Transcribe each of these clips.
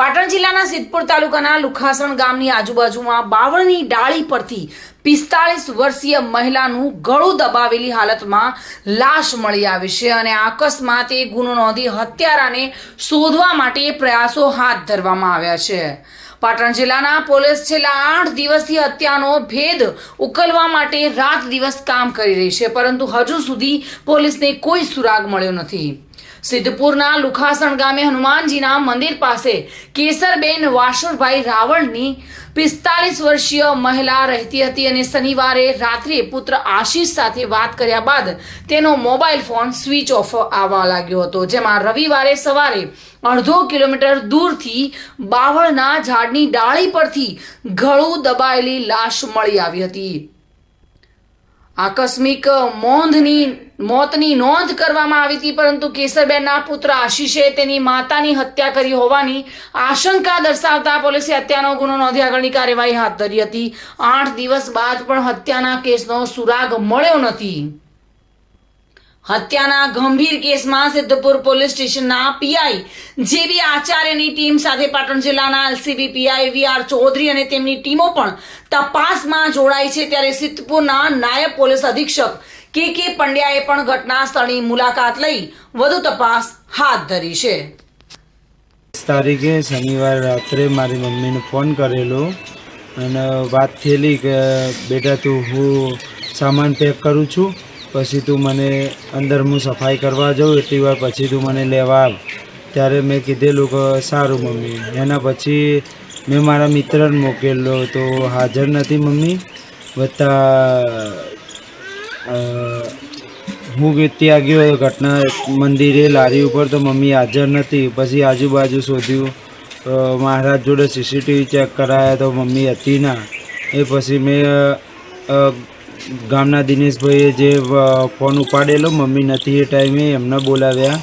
પાટણ જિલ્લાના સિદ્ધપુર તાલુકાના લુખાસણ ગામની આજુબાજુમાં બાવળની ડાળી પરથી પિસ્તાળીસ વર્ષીય મહિલાનું ગળું દબાવેલી હાલતમાં લાશ મળી આવી છે અને અકસ્માતે ગુનો નોંધી હત્યારાને શોધવા માટે પ્રયાસો હાથ ધરવામાં આવ્યા છે. પાટણ જિલ્લાના પોલીસ છેલ્લા આઠ દિવસથી હત્યાનો ભેદ ઉકલવા માટે રાત દિવસ કામ કરી રહી છે, પરંતુ હજુ સુધી પોલીસને કોઈ સુરાગ મળ્યો નથી. સિદ્ધપુરના લુખાસણ ગામે હનુમાનજીના મંદિર પાસે કેસરબેન વાસુરભાઈ રાવળની પિસ્તાલીસ વર્ષીય મહિલા રહેતી હતી અને શનિવારે રાત્રે પુત્ર આશીષ સાથે વાત કર્યા બાદ તેનો મોબાઈલ ફોન સ્વિચ ઓફ આવવા લાગ્યો હતો, જેમાં રવિવારે સવારે અડધો કિલોમીટર દૂરથી બાવળના ઝાડની ડાળી પરથી ગળું દબાયેલી લાશ મળી આવી હતી. આકસ્મિક મોંધની, મોતની નોંધ કરવામાં આવી હતી, પરંતુ કેસરબેનના પુત્ર આશીષે તેની માતાની હત્યા કરી હોવાની આશંકા દર્શાવતા પોલીસે હત્યાનો ગુનો નોંધી આગળની કાર્યવાહી હાથ ધરી હતી. આઠ દિવસ બાદ પણ હત્યાના કેસનો સુરાગ મળ્યો નથી. હત્યાના ગંભીર કેસમાં સિદ્ધપુર પોલીસ સ્ટેશનના પીઆઈ જેબી આચાર્યની ટીમ સાથે પાટણ જિલ્લાના LCB PI V R Chaudhary અને તેમની ટીમો પણ તપાસમાં જોડાઈ છે ત્યારે સિદ્ધપુરના નાયબ પોલીસ અધિક્ષક કે કે પંડ્યાએ પણ ઘટના સ્થળની મુલાકાત લઈ વધુ તપાસ હાથ ધરી છે. તારીખે શનિવાર રાત્રે મારી મમ્મીને ફોન કરેલો અને વાત થયેલી કે, બેટા, તું હું સામાન પેક કરું છું. પછી તું મને અંદર હું સફાઈ કરવા જાઉં એટલી વાર પછી તું મને લેવા આવ. ત્યારે મેં કીધેલું કે સારું મમ્મી. એના પછી મેં મારા મિત્રને મોકલેલો તો હાજર નથી મમ્મી. વત્તા હું ત્યાં ગયો ઘટના મંદિરે લારી ઉપર તો મમ્મી હાજર નથી. પછી આજુબાજુ શોધ્યું મહારાજ જોડે સીસીટીવી ચેક કરાયા તો મમ્મી હતી ના. એ પછી મેં ગામના દિનેશભાઈએ જે ફોન ઉપાડેલો, મમ્મી નથી એ ટાઈમે, એમને બોલાવ્યા.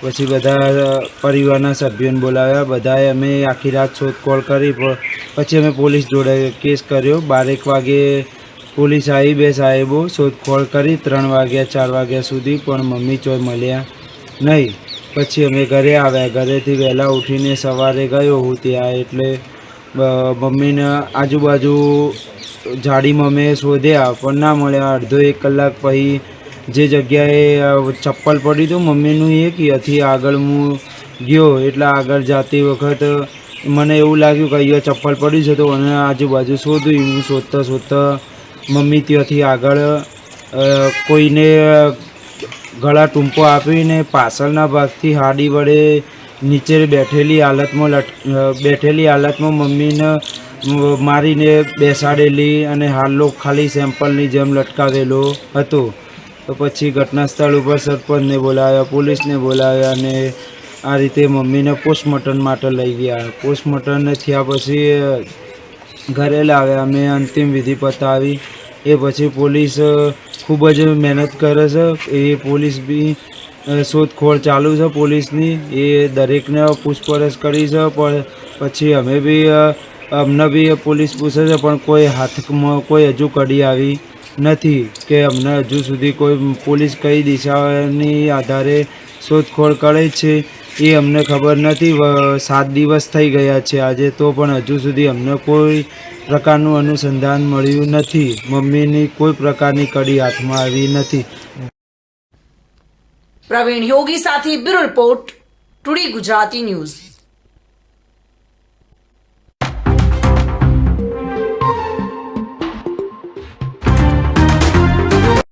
પછી બધા પરિવારના સભ્યોને બોલાવ્યા. બધાએ અમે આખી રાત શોધખોળ કરી. પછી અમે પોલીસ જોડે કેસ કર્યો. બારેક વાગે પોલીસ આવી, બે સાહેબો શોધખોળ કરી. ત્રણ વાગ્યા, ચાર વાગ્યા સુધી પણ મમ્મી ચોય મળ્યા નહીં. પછી અમે ઘરે આવ્યા. ઘરેથી વહેલા ઉઠીને સવારે ગયો હું ત્યાં. એટલે મમ્મીને આજુબાજુ જાડીમાં મેં શોધ્યા, પણ ના મળ્યા. અડધો એક કલાક પછી જે જગ્યાએ ચપ્પલ પડ્યું હતું મમ્મીનું એ કે અહીંથી આગળ હું ગયો. એટલે આગળ જાતી વખત મને એવું લાગ્યું કે અહીંયા ચપ્પલ પડ્યું છે તો અને આજુબાજુ શોધ્યું. હું શોધતા શોધતા મમ્મી ત્યાંથી આગળ કોઈને ગળા ટૂંપો આપીને પાછળના ભાગથી હાડી વડે નીચે બેઠેલી હાલતમાં લટ બેઠેલી હાલતમાં મમ્મીને મારીને બેસાડેલી અને હાલો ખાલી સેમ્પલની જેમ લટકાવેલો હતો. તો પછી ઘટના સ્થળ ઉપર સરપંચને બોલાવ્યા, પોલીસને બોલાવ્યા અને આ રીતે મમ્મીને પોસ્ટમોર્ટમ માટે લઈ ગયા. પોસ્ટમોર્ટમને થયા પછી ઘરે લાવ્યા અમે અંતિમ વિધિ પતાવી. એ પછી પોલીસ ખૂબ જ મહેનત કરે છે. એ પોલીસ બી શોધખોળ ચાલુ છે પોલીસની. એ દરેકને પૂછપરછ કરી છે. પણ પછી અમે બી અમને બી પોલીસ પૂછે છે, પણ કોઈ હાથમાં કોઈ હજુ કડી આવી નથી કે અમને હજુ સુધી કોઈ પોલીસ કઈ દિશાની આધારે શોધખોળ કરે છે, એ અમને ખબર નથી. સાત દિવસ થઈ ગયા છે, આજે તો પણ હજુ સુધી અમને કોઈ પ્રકારનું અનુસંધાન મળ્યું નથી. મમ્મીની કોઈ પ્રકારની કડી હાથમાં આવી નથી. પ્રવીણ યોગી સાથે bureau report, today Gujarati news.